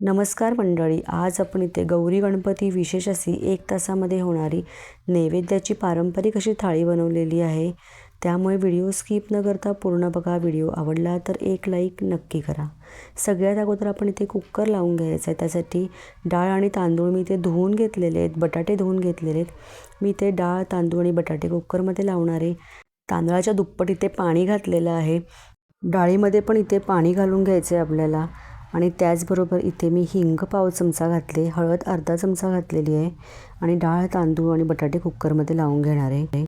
नमस्कार मंडळी आज आपण इथे गौरी गणपती विशेष अशी एक तासामध्ये होणारी नैवेद्याची पारंपरिक अशी थाळी बनवलेली आहे. त्यामुळे व्हिडिओ स्किप न करता पूर्ण बघा व्हिडिओ आवडला तर एक लाईक नक्की करा. सगळ्यात अगोदर आपण इथे कुकर लावून घ्यायचं आहे त्यासाठी डाळ आणि तांदूळ मी इथे धुवून घेतलेले आहेत बटाटे धुवून घेतलेले आहेत. मी इथे डाळ तांदूळ आणि बटाटे कुकरमध्ये लावणार आहे. तांदळाच्या दुप्पट इथे पाणी घातलेलं आहे. डाळीमध्ये पण इथे पाणी घालून घ्यायचं आहे आपल्याला. आणि त्याचबरोबर इथे मी हिंग पाव चमचा घातले हळद अर्धा चमचा घातलेली आहे आणि डाळ तांदूळ आणि बटाटे कुकरमध्ये लावून घेणार आहे.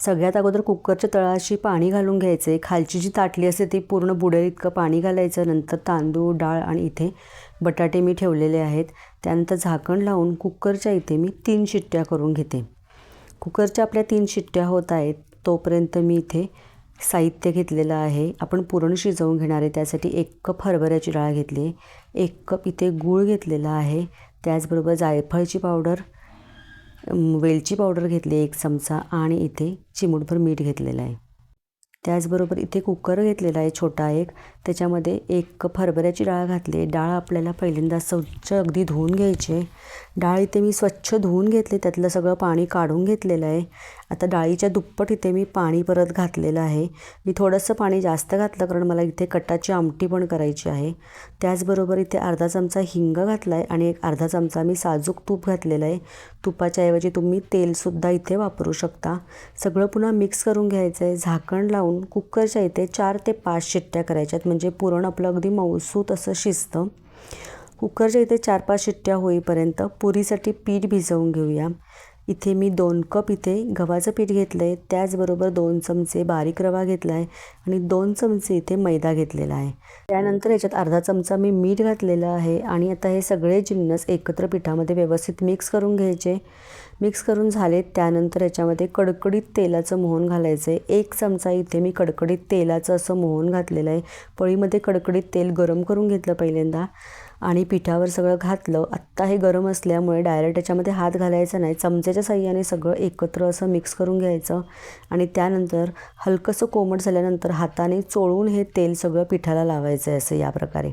सगळ्यात अगोदर कुकरच्या तळाशी पाणी घालून घ्यायचं. आहे खालची जी ताटली असते ती पूर्ण बुडेल इतकं पाणी घालायचं. नंतर तांदूळ डाळ आणि इथे बटाटे मी ठेवलेले आहेत. त्यानंतर झाकण लावून कुकरच्या इथे मी तीन शिट्ट्या करून घेते. कुकरच्या आपल्या तीन शिट्ट्या होत आहेत. तोपर्यंत मी इथे साहित्य घेतलेलं आहे. आपण पुरण शिजवून घेणार आहे. त्यासाठी एक कप हरभऱ्याची डाळ घेतली आहे. एक कप इथे गूळ घेतलेला आहे. त्याचबरोबर जायफळची पावडर वेलची पावडर घेतली एक चमचा आणि इथे चिमूटभर मीठ घेतलेलं आहे. त्याचबरोबर इथे कुकर घेतलेला आहे छोटा एक. त्याच्यामध्ये एक कप हरभऱ्याची डाळ घातली डाळ आपल्याला पहिल्यांदा स्वच्छ अगदी धुवून घ्यायची आहे. डाळ इथे मी स्वच्छ धुवून घेतले त्यातलं सगळं पाणी काढून घेतलेलं आहे. आता डाळीच्या दुप्पट इथे मी पाणी परत घातलेलं आहे. मी थोडंसं पाणी जास्त घातलं कारण मला इथे कटाची आमटी पण करायची आहे. त्याचबरोबर इथे अर्धा चमचा हिंग घातला आहे आणि एक अर्धा चमचा मी साजूक तूप घातलेलं आहे. तुपाच्या ऐवजी तुम्ही तेलसुद्धा इथे वापरू शकता. सगळं पुन्हा मिक्स करून घ्यायचं आहे झाकण लावून कुकरच्या इथे चार ते पाच शिट्ट्या करायच्यात म्हणजे पुरण आपलं अगदी मऊसूत असं शिजतं. कुकरच्या इथे चार पाच शिट्ट्या होईपर्यंत पुरीसाठी पीठ भिजवून घेऊया. इथे मी दोन कप इथे गव्हाचं पीठ घेतलं आहे त्याचबरोबर दोन चमचे बारीक रवा घेतला आहे आणि दोन चमचे इथे मैदा घेतलेला आहे. त्यानंतर याच्यात अर्धा चमचा मी मीठ घातलेलं आहे आणि आता हे सगळे जिन्नस एकत्र पिठामध्ये व्यवस्थित मिक्स करून घ्यायचे. मिक्स करून झाले त्यानंतर याच्यामध्ये कडकडीत तेलाचं मोहन घालायचं आहे एक चमचा इथे मी कडकडीत तेलाचं असं मोहन घातलेलं आहे. पळीमध्ये कडकडीत तेल गरम करून घेतलं पहिल्यांदा. आणि पिठावर सगळं घातलं. आत्ता हे गरम असल्यामुळे डायरेक्ट याच्यामध्ये हात घालायचा नाही. चमच्याच्या साह्याने सगळं एकत्र असं मिक्स करून घ्यायचं. आणि त्यानंतर हलकंसं कोमट झाल्यानंतर हाताने चोळून हे तेल सगळं पिठाला लावायचं आहे असं या प्रकारे.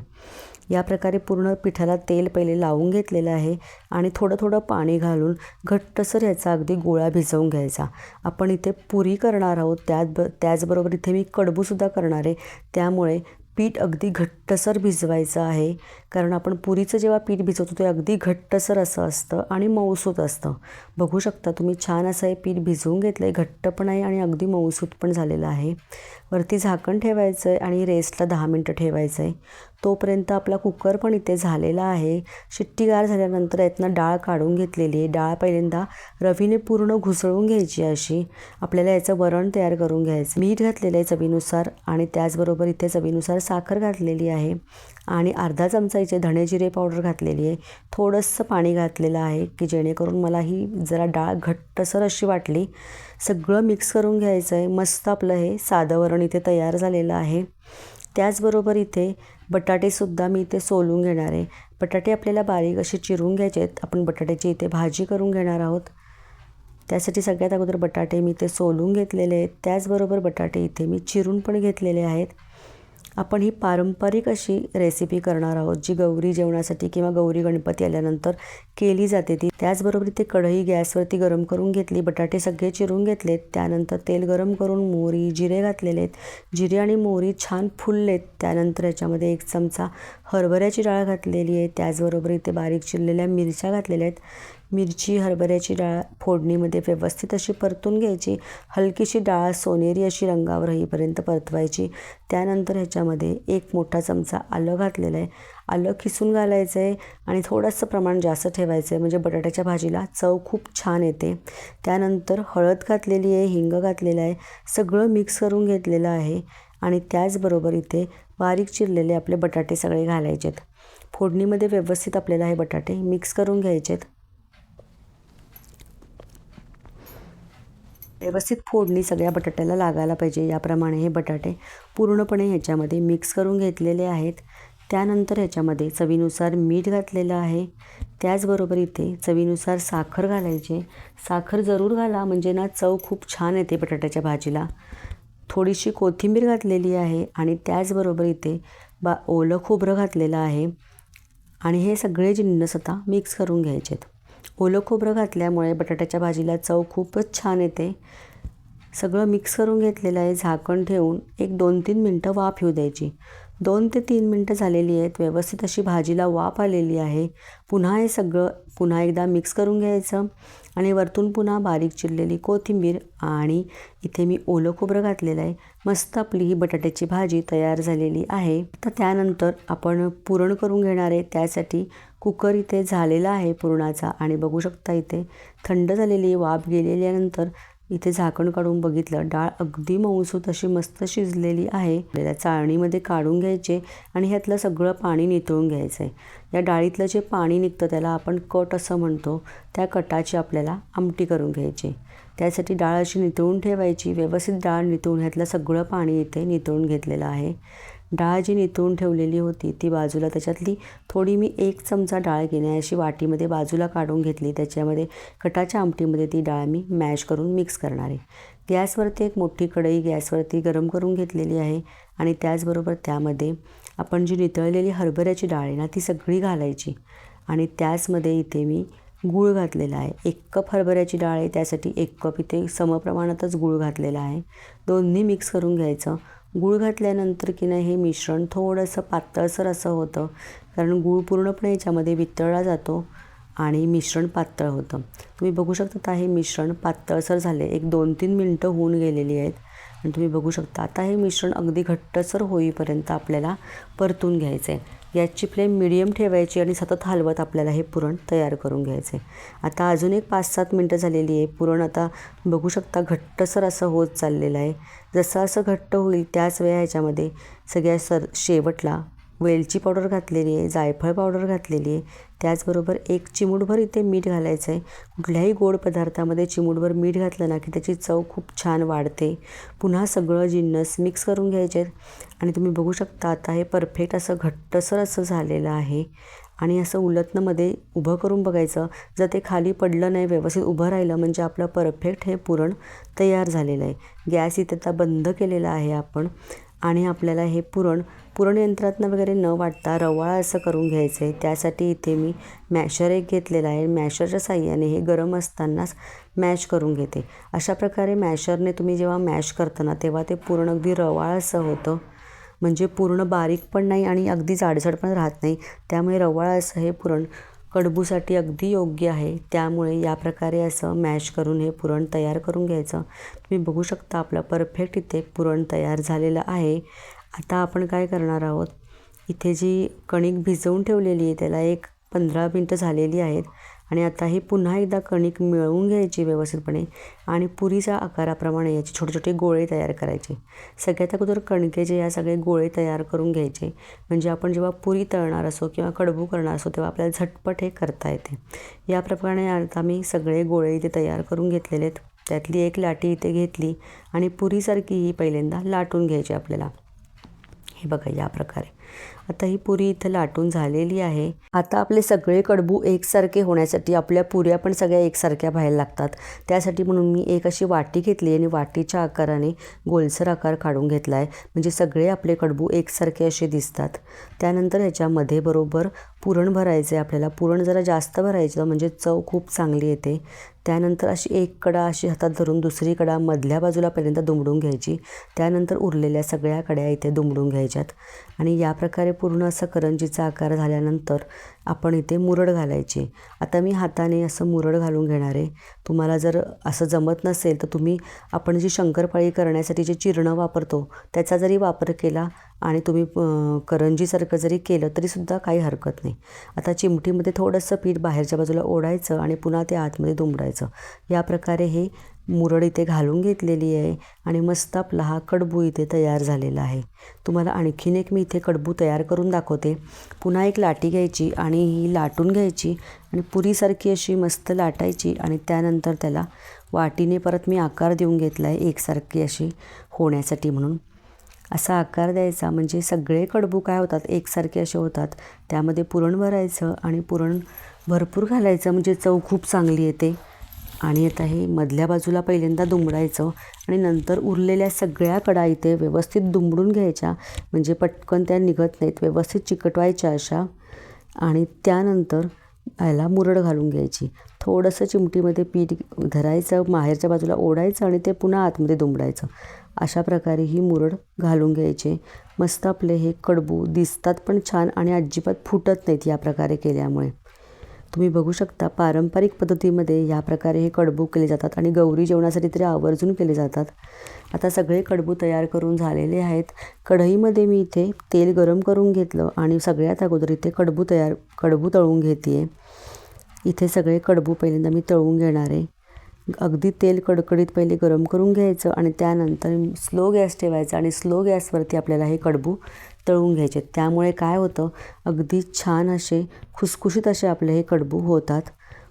या प्रकारे पूर्ण पिठाला तेल पहिले लावून घेतलेलं आहे आणि थोडं थोडं पाणी घालून घट्टसर याचा अगदी गोळा भिजवून घ्यायचा. आपण इथे पुरी करणार आहोत. त्याच त्याचबरोबर इथे मी कडबूसुद्धा करणार आहे. त्यामुळे पीठ अगदी घट्टसर भिजवायचं आहे. कारण आपण पुरीचं जेव्हा पीठ भिजवतो ते अगदी घट्टसर असं असतं आणि मऊसूत असतं. बघू शकता तुम्ही छान असं हे पीठ भिजवून घेतलं आहे घट्ट पण आहे आणि अगदी मऊसूत पण झालेलं आहे. वरती झाकण ठेवायचं आहे आणि रेस्टला दहा मिनटं ठेवायचं आहे तोपर्यंत आपला कुकर पण इथे झालेला आहे. शिट्टी गार झाल्यानंतर यातनं डाळ काढून घेतलेली आहे. डाळ पहिल्यांदा रवीने पूर्ण घुसळून घ्यायची अशी. आपल्याला याचं वरण तयार करून घ्यायचं. मीठ घातलेलं आहे चवीनुसार आणि त्याचबरोबर इथे चवीनुसार साखर घातलेली आहे आणि अर्धा चमचा इथे धणे जिरे पावडर घातलेली आहे. थोडंसं पाणी घातलेलं आहे की जेणेकरून मला ही जरा डाळ घट्टसर अशी वाटली. सगळं मिक्स करून घ्यायचं आहे. मस्त आपलं हे साधं वरण इथे तयार झालेलं आहे. त्याचबरोबर इथे बटाटेसुद्धा मी इथे सोलून घेणार आहे. बटाटे आपल्याला बारीक असे चिरून घ्यायचे आहेत आपण बटाट्याची इथे भाजी करून घेणार आहोत. त्यासाठी सगळ्यात अगोदर बटाटे मी इथे सोलून घेतलेले आहेत. त्याचबरोबर बटाटे इथे मी चिरून पण घेतलेले आहेत. आपण ही पारंपरिक अशी रेसिपी करणार आहोत जी गौरी जेवणासाठी किंवा गौरी गणपती आल्यानंतर केली जाते ती. त्याचबरोबर ते कढई गॅसवरती गरम करून घेतली बटाटे सगळे चिरून घेतलेत. त्यानंतर तेल गरम करून मोहरी जिरे घातलेले आहेत जिरे आणि मोहरी छान फुललेत. त्यानंतर याच्यामध्ये एक चमचा हरभऱ्याची डाळ घातलेली आहे. त्याचबरोबर इथे बारीक चिरलेल्या मिरच्या घातलेल्या आहेत. मिरची हरभऱ्याची डाळ फोडणीमध्ये व्यवस्थित अशी परतून घ्यायची. हलकीशी डाळ सोनेरी अशी रंगावर येईपर्यंत परतवायची. त्यानंतर ह्याच्यामध्ये एक मोठा चमचा आलं घातलेलं आहे. आलं खिसून घालायचं आहे आणि थोडंसं प्रमाण जास्त ठेवायचं आहे म्हणजे बटाट्याच्या भाजीला चव खूप छान येते. त्यानंतर हळद घातलेली आहे हिंग घातलेलं आहे. सगळं मिक्स करून घेतलेलं आहे आणि त्याचबरोबर इथे बारीक चिरलेले आपले बटाटे सगळे घालायचे आहेत फोडणीमध्ये व्यवस्थित आपल्याला हे बटाटे मिक्स करून घ्यायचे आहेत व्यवस्थित फोडणी सगळ्या बटाट्याला लागायला पाहिजे. याप्रमाणे हे बटाटे पूर्णपणे ह्याच्यामध्ये मिक्स करून घेतलेले आहेत. त्यानंतर ह्याच्यामध्ये चवीनुसार मीठ घातलेलं आहे. त्याचबरोबर इथे चवीनुसार साखर घालायचे. साखर जरूर घाला म्हणजे ना चव खूप छान येते बटाट्याच्या भाजीला. थोडीशी कोथिंबीर घातलेली आहे आणि त्याचबरोबर इथे बा ओलं खोबरं घातलेलं आहे. आणि हे सगळे जिन्नस आता मिक्स करून घ्यायचे आहेत ओलं खोबरं घातल्यामुळे बटाट्याच्या भाजीला चव खूपच छान येते. सगळं मिक्स करून घेतलेलं आहे झाकण ठेवून एक दोन तीन मिनटं वाफ येऊ द्यायची. दोन ते तीन मिनटं झालेली आहेत. व्यवस्थित अशी भाजीला वाफ आलेली आहे. पुन्हा हे सगळं पुन्हा एकदा मिक्स करून घ्यायचं आणि वरतून पुन्हा बारीक चिरलेली कोथिंबीर आणि इथे मी ओलं खोबरं घातलेलं आहे. मस्त आपली ही बटाट्याची भाजी तयार झालेली आहे. तर त्यानंतर आपण पुरण करून घेणार आहे. त्यासाठी कुकर इथे झालेला आहे पुरणाचा आणि बघू शकता इथे थंड झालेली वाफ गेलेल्यानंतर इथे झाकण काढून बघितलं. डाळ अगदी मऊसूत अशी मस्त शिजलेली आहे. त्या चाळणीमध्ये काढून घ्यायचे आणि ह्यातलं सगळं पाणी नितळून घ्यायचं आहे या डाळीतलं जे पाणी निघतं त्याला आपण कट असं म्हणतो. त्या कटाची आपल्याला आमटी करून घ्यायची. त्यासाठी डाळ अशी नितळून ठेवायची. व्यवस्थित डाळ नितळून ह्यातलं सगळं पाणी इथे नितळून घेतलेलं आहे. डाळ जी नितळून ठेवलेली होती ती बाजूला त्याच्यातली थोडी मी एक चमचा डाळ घेणे अशी वाटीमध्ये बाजूला काढून घेतली. त्याच्यामध्ये कटाच्या आमटीमध्ये ती डाळ मी मॅश करून मिक्स करणार आहे. गॅसवरती एक मोठी कढई गॅसवरती गरम करून घेतलेली आहे आणि त्याचबरोबर त्यामध्ये आपण जी नितळलेली हरभऱ्याची डाळ आहे ना ती सगळी घालायची आणि त्याचमध्ये इथे मी गूळ घातलेला आहे. एक कप हरभऱ्याची डाळ आहे त्यासाठी एक कप इथे समप्रमाणातच गूळ घातलेला आहे. दोन्ही मिक्स करून घ्यायचं. गूळ घातल्यानंतर की नाही हे मिश्रण थोडंसं पातळसर असं होतं. कारण गूळ पूर्णपणे याच्यामध्ये वितळला जातो आणि मिश्रण पातळ होतं. तुम्ही बघू शकता आता हे मिश्रण पातळसर झाले. एक दोन तीन मिनटं होऊन गेलेली आहेत. आणि तुम्ही बघू शकता आता हे मिश्रण अगदी घट्टसर होईपर्यंत आपल्याला परतून घ्यायचं आहे गॅसची फ्लेम मिडियम ठेवायची आणि सतत हलवत आपल्याला हे पुरण तयार करून घ्यायचं. आहे आता अजून एक पाच सात मिनटं झालेली आहे. पुरण आता बघू शकता घट्टसर असं होत चाललेलं आहे. जसं असं घट्ट होईल त्याच वेळा ह्याच्यामध्ये सगळ्या सर शेवटला वेलची पावडर घातलेली आहे जायफळ पावडर घातलेली आहे त्याचबरोबर एक चिमूटभर इथे मीठ घालायचं आहे कुठल्याही गोड पदार्थामध्ये चिमूटभर मीठ घातलं ना की त्याची चव खूप छान वाढते. पुन्हा सगळं जिन्नस मिक्स करून घ्यायचे आहेत आणि तुम्ही बघू शकता आता हे परफेक्ट असं घट्टसर असं झालेलं आहे. आणि असं उलटणंमध्ये उभं करून बघायचं. जर ते खाली पडलं नाही व्यवस्थित उभं राहिलं म्हणजे आपलं परफेक्ट हे पुरण तयार झालेलं आहे. गॅस इथे आता बंद केलेला आहे आपण. आणि आपल्याला हे पुरण पुरणयंत्रातनं वगैरे न वाटता रवाळा असं करून घ्यायचं आहे त्यासाठी इथे मी मॅशर एक घेतलेला आहे. मॅशरच्या साह्याने हे गरम असतानाच मॅश करून घेते. अशा प्रकारे मॅशरने तुम्ही जेव्हा मॅश करताना तेव्हा ते पुरण अगदी रवाळ असं होतं. म्हणजे पूर्ण बारीक पण नाही आणि अगदी जाडसड पण राहत नाही. त्यामुळे रवाळ असं हे पुरण कडबूसाठी अगदी योग्य आहे. त्यामुळे या प्रकारे असं मॅश करून हे पुरण तयार करून घ्यायचं. तुम्ही बघू शकता आपलं परफेक्ट इथे पुरण तयार झालेलं आहे. आता आपण काय करणार आहोत? इथे जी कणिक भिजवून ठेवलेली आहे त्याला एक पंधरा मिनटं झालेली आहेत आणि आता ही पुन्हा एकदा कणिक मिळवून घ्यायची व्यवस्थितपणे आणि पुरीच्या आकाराप्रमाणे याचे छोटे छोटे गोळे तयार करायचे. सगळ्यात अगोदर कणकेचे या सगळे गोळे तयार करून घ्यायचे. म्हणजे आपण जेव्हा पुरी तळणार असो किंवा कडबू करणार असो तेव्हा आपल्याला झटपट हे करता येते. याप्रमाणे आता मी सगळे गोळे इथे तयार करून घेतलेले आहेत. त्यातली एक लाटी इथे घेतली आणि पुरीसारखी ही पहिल्यांदा लाटून घ्यायची आपल्याला. हे बघा या प्रकारे. आता ही पुरी इथं लाटून झालेली आहे. आता आपले सगळे कडबू एकसारखे होण्यासाठी आपल्या पुऱ्या पण सगळ्या एकसारख्या व्हायला लागतात. त्यासाठी म्हणून मी एक अशी वाटी घेतली आणि वाटीच्या आकाराने गोलसर आकार काढून घेतला आहे म्हणजे सगळे आपले कडबू एकसारखे असे दिसतात. त्यानंतर ह्याच्यामध्ये बरोबर पुरण भरायचं आहे आपल्याला पुरण जरा जास्त भरायचं म्हणजे चव खूप चांगली येते. त्यानंतर अशी एक कडा अशी हातात धरून दुसरी कडा मधल्या बाजूला पहिल्यांदा दुमडून घ्यायची. त्यानंतर उरलेल्या सगळ्या कड्या इथे दुमडून घ्यायच्यात. आणि या प्रकारे पूर्ण असा करंजीचा आकार झाल्यानंतर आपण इथे मुरड घालायची. आता मी हाताने असं मुरड घालून घेणार आहे. तुम्हाला जर असं जमत नसेल तर तुम्ही आपण जी शंकरपाळी करण्यासाठी जे चिरणं वापरतो त्याचा जरी वापर केला आणि तुम्ही करंजीसारखं जरी केलं तरीसुद्धा काही हरकत नाही. आता चिमटीमध्ये थोडंसं पीठ बाहेरच्या बाजूला ओढायचं आणि पुन्हा ते आतमध्ये दुमडायचं. या प्रकारे हे मुरड इथे घालून घेतलेली आहे आणि मस्त आपला हा कडबू इथे तयार झालेला आहे. तुम्हाला आणखीन एक मी इथे कडबू तयार करून दाखवते. पुन्हा एक लाटी घ्यायची आणि ही लाटून घ्यायची आणि पुरीसारखी अशी मस्त लाटायची आणि त्यानंतर त्याला वाटीने परत मी आकार देऊन घेतला आहे एकसारखी अशी होण्यासाठी म्हणून. असा आकार द्यायचा म्हणजे सगळे कडबू काय होतात? एकसारखे असे होतात. त्यामध्ये पुरण भरायचं आणि पुरण भरपूर घालायचं म्हणजे चव खूप चांगली येते. आणि आता हे मधल्या बाजूला पहिल्यांदा दुमडायचं आणि नंतर उरलेल्या सगळ्या कडा इथे व्यवस्थित दुमडून घ्यायच्या. म्हणजे पटकन त्या निघत नाहीत. व्यवस्थित चिकटवायच्या अशा. आणि त्यानंतर याला मुरड घालून घ्यायची. थोडंसं चिमटीमध्ये पीठ धरायचं माहेरच्या बाजूला ओढायचं आणि ते पुन्हा आतमध्ये दुमडायचं. अशा प्रकारे ही मुरड घालून घ्यायचे. मस्त आपले हे कडबू दिसतात पण छान आणि अजिबात फुटत नाहीत या प्रकारे केल्यामुळे. तुम्ही बघू शकता पारंपरिक पद्धतीमध्ये ह्या प्रकारे हे कडबू केले जातात आणि गौरी जेवणासाठी तरी आवर्जून केले जातात. आता सगळे कडबू तयार करून झालेले आहेत. कढईमध्ये मी इथे तेल गरम करून घेतलं आणि सगळ्यात अगोदर इथे कडबू तयार कडबू तळून घेते आहे इथे सगळे कडबू पहिल्यांदा मी तळून घेणार आहे. अगदी तेल कडकडीत पहिले गरम करून घ्यायचं आणि त्यानंतर स्लो गॅस ठेवायचा आणि स्लो गॅसवरती आपल्याला हे कडबू तळून घ्यायचे. त्यामुळे काय होतं अगदी छान असे खुसखुशीत असे आपले हे कडबू होतात.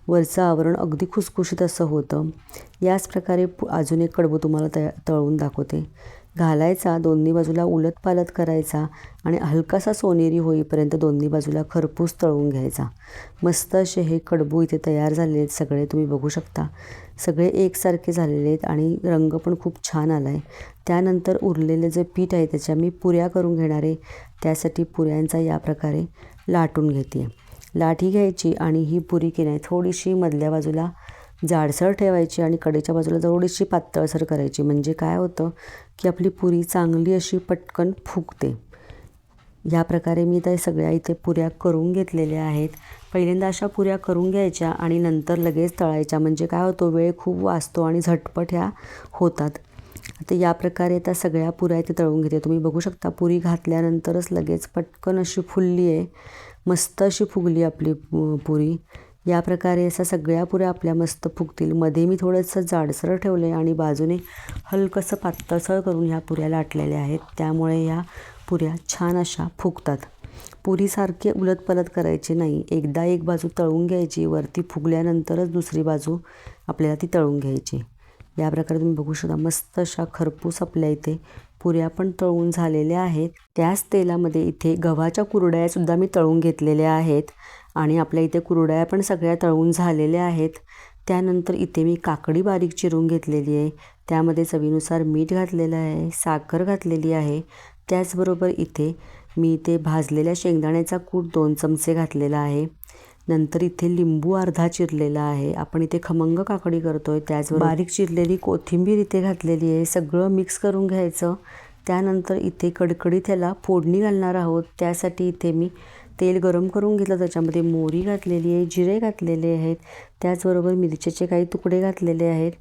वरचं आवरण अगदी खुसखुशीत असं होतं. याच प्रकारे अजून एक कडबू तुम्हाला तया तळून दाखवते. घालायचा दोन्ही बाजूला उलटपालत करायचा आणि हलकासा सोनेरी होईपर्यंत दोन्ही बाजूला खरपूस तळून घ्यायचा. मस्त असे हे कडबू इथे तयार झालेले आहेत सगळे तुम्ही बघू शकता. सगळे एकसारखे झालेले आहेत आणि रंग पण खूप छान आला आहे त्यानंतर उरलेले जे पीठ आहे त्याच्या मी पुऱ्या करून घेणार आहे. त्यासाठी पुऱ्यांचा या प्रकारे लाटून घेते लाठी घ्यायची आणि ही पुरी की नाही थोडीशी मधल्या बाजूला जाडसर ठेवायची आणि कडेच्या बाजूला थोडीशी पातळसर करायची. म्हणजे काय होतं? की आपली पुरी चांगली अशी पटकन फुगते. या प्रकारे मी त्या सगळ्या इथे पुऱ्या करून घेतलेल्या आहेत. पहिल्यांदा अशा पुऱ्या करून घ्यायच्या आणि नंतर लगेच तळायच्या. म्हणजे काय होतो वेळ खूप वाचतो आणि झटपट ह्या होतात. आता या प्रकारे त्या सगळ्या पुऱ्या इथे तळून घेते. तुम्ही बघू शकता पुरी घातल्यानंतरच लगेच पटकन अशी फुलली आहे मस्त अशी फुगली आपली पुरी. या प्रकारे असा सगळ्या पुऱ्या आपल्या मस्त फुगतील. मध्ये मी थोडंसं जाडसर ठेवलं आहे आणि बाजूने हलकंसं पातळसळ करून ह्या पुऱ्या लाटलेल्या आहेत. त्यामुळे ह्या पुऱ्या छान अशा फुगतात. पुरीसारखे उलटपलट करायचे नाही. एकदा एक बाजू तळून घ्यायची वरती फुगल्यानंतरच दुसरी बाजू आपल्याला ती तळून घ्यायची. या प्रकारे तुम्ही बघू शकता मस्त अशा खरपूस आपल्या इथे पुऱ्या पण तळून झालेल्या आहेत. त्याच तेलामध्ये इथे गव्हाच्या कुरड्यासुद्धा मी तळून घेतलेल्या आहेत. आणि आपल्या इथे कुरड्या पण सगळ्या तळून झालेल्या आहेत. त्यानंतर इथे मी काकडी बारीक चिरून घेतलेली आहे. त्यामध्ये चवीनुसार मीठ घातलेलं आहे साखर घातलेली आहे. त्याचबरोबर इथे मी इथे भाजलेल्या शेंगदाण्याचा कूट दोन चमचे घातलेला आहे. नंतर इथे लिंबू अर्धा चिरलेला आहे. आपण इथे खमंग काकडी करतो आहे त्याचबरोबर बारीक चिरलेली कोथिंबीर इथे घातलेली आहे. सगळं मिक्स करून घ्यायचं. त्यानंतर इथे कडकडीत ह्याला फोडणी घालणार आहोत. त्यासाठी इथे मी तेल गरम करून घेतलं. त्याच्यामध्ये मोहरी घातलेली आहे जिरे घातलेले आहेत. त्याचबरोबर मिरच्याचे काही तुकडे घातलेले आहेत.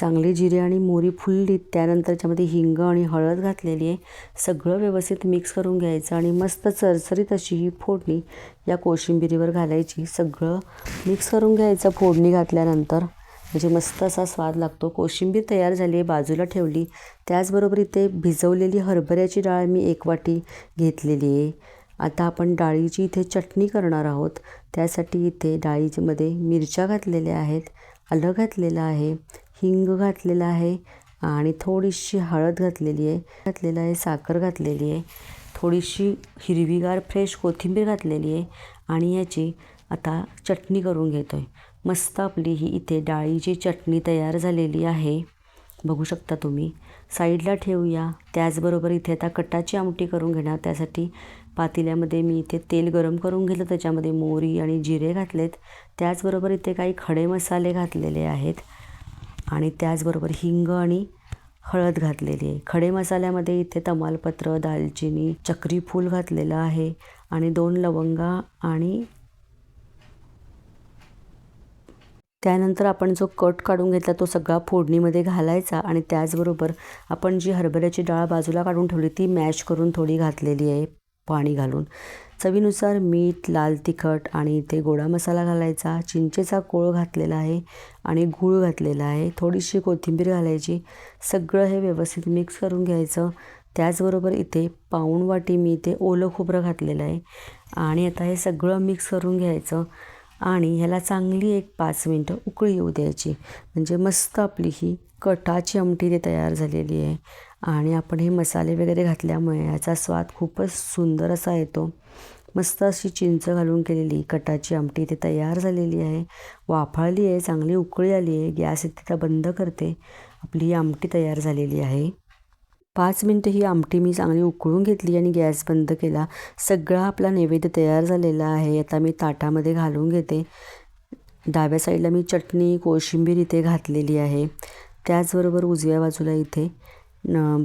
चांगले जिरे आणि मोहरी फुलली त्यानंतर त्याच्यामध्ये हिंग आणि हळद घातलेली आहे. सगळं व्यवस्थित मिक्स करून घ्यायचं आणि मस्त चरचरीत अशी ही फोडणी या कोशिंबिरीवर घालायची. सगळं मिक्स करून घ्यायचं फोडणी घातल्यानंतर. म्हणजे मस्त असा स्वाद लागतो. कोशिंबीर तयार झाली आहे बाजूला ठेवली. त्याचबरोबर इथे भिजवलेली हरभऱ्याची डाळ मी एक वाटी घेतलेली आहे. आता आपण डाळीची इथे चटणी करणार आहोत. त्यासाठी इथे डाळीमध्ये मिरच्या घातलेल्या आहेत आलं घातलेलं आहे हिंग घातलेलं आहे आणि थोडीशी हळद घातलेली आहे. घातलेलं आहे साखर घातलेली आहे. थोडीशी हिरवीगार फ्रेश कोथिंबीर घातलेली आहे आणि याची आता चटणी करून घेतो आहे मस्त आपली ही इथे डाळीची चटणी तयार झालेली आहे. बघू शकता तुम्ही. साईडला ठेवूया. त्याचबरोबर इथे आता कटाची आमटी करून घेणार. त्यासाठी पातेल्यामध्ये मी इथे तेल गरम करून घेतलं. त्याच्यामध्ये मोहरी आणि जिरे घातलेत. त्याचबरोबर इथे काही खडे मसाले घातलेले आहेत. आणि त्याचबरोबर हिंग आणि हळद घातलेली आहे. खडे मसाल्यामध्ये इथे तमालपत्र दालचिनी चक्रीफूल घातलेलं आहे. आणि दोन लवंगा आणि त्यानंतर आपण जो कट काढून घेतला तो सगळा फोडणीमध्ये घालायचा आणि त्याचबरोबर आपण जी हरभऱ्याची डाळ बाजूला काढून ठेवली ती मॅश करून थोडी घातलेली आहे पाणी घालून. चवीनुसार मीठ लाल तिखट आणि इथे गोडा मसाला घालायचा. चिंचेचा कोळ घातलेला आहे आणि गूळ घातलेला आहे. थोडीशी कोथिंबीर घालायची. सगळं हे व्यवस्थित मिक्स करून घ्यायचं. त्याचबरोबर इथे पाऊण वाटी मी इथे ओलं खोबरं घातलेलं आहे. आणि आता हे सगळं मिक्स करून घ्यायचं. आणि ह्याला चांगली एक पाच मिनटं उकळी येऊ द्यायची. म्हणजे मस्त आपली ही कटाची आमटी ते तयार झालेली आहे. आणि आपण हे मसाले वगैरे घातल्यामुळे याचा स्वाद खूपच सुंदर असा येतो. मस्त अशी चिंच घालून केलेली कटाची आमटी इथे तयार झालेली आहे. वाफाळली आहे चांगली उकळी आली आहे. गॅस इथे बंद करते. आपली ही आमटी तयार झालेली आहे. पाच मिनटं ही आमटी मी चांगली उकळून घेतली आणि गॅस बंद केला. सगळा आपला नैवेद्य तयार झालेला आहे. आता मी ताटामध्ये घालून घेते. डाव्या साईडला मी चटणी कोशिंबीर इथे घातलेली आहे. त्याचबरोबर उजव्या बाजूला इथे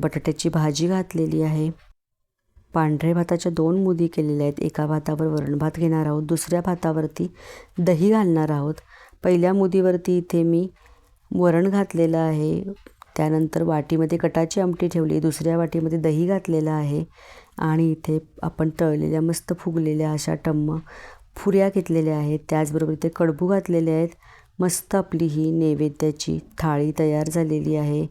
बटाट्याची भाजी घातलेली आहे. पांढऱ्या भाताच्या दोन मुदी केलेल्या आहेत. एका भातावर वरण भात घेणार आहोत. दुसऱ्या भातावरती दही घालणार आहोत. पहिल्या मुदीवरती इथे मी वरण घातलेलं आहे. त्यानंतर वाटीमध्ये कटाची आमटी ठेवली. दुसऱ्या वाटीमध्ये दही घातलेलं आहे आणि इथे आपण तळलेल्या मस्त फुगलेल्या अशा टम्म फुऱ्या घेतलेल्या आहेत. त्याचबरोबर इथे कडबू घातलेले आहेत. मस्त आपली ही नैवेद्याची थाळी तयार झालेली आहे.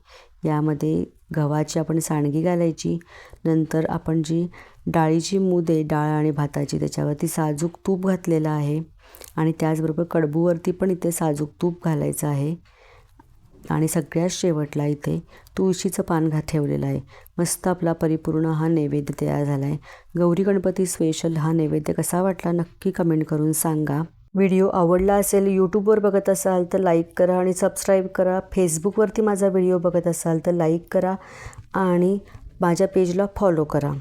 यामध्ये गव्हाची आपण सांडगी घालायची. नंतर आपण जी डाळीची मूद आहे डाळ आणि भाताची त्याच्यावरती साजूक तूप घातलेलं आहे. आणि त्याचबरोबर कडबूवरती पण इथे साजूक तूप घालायचं आहे. आणि सगळ्यात शेवटला इथे तुळशीचं पानघा ठेवलेलं आहे. मस्त आपला परिपूर्ण हा नैवेद्य तयार झाला आहे गौरी गणपती स्पेशल हा नैवेद्य कसा वाटला नक्की कमेंट करून सांगा. व्हिडिओ आवडला असेल यूट्यूबवर बघत असाल तर लाईक करा आणि सबस्क्राईब करा. फेसबुकवरती माझा व्हिडिओ बघत असाल तर लाईक करा आणि माझ्या पेजला फॉलो करा.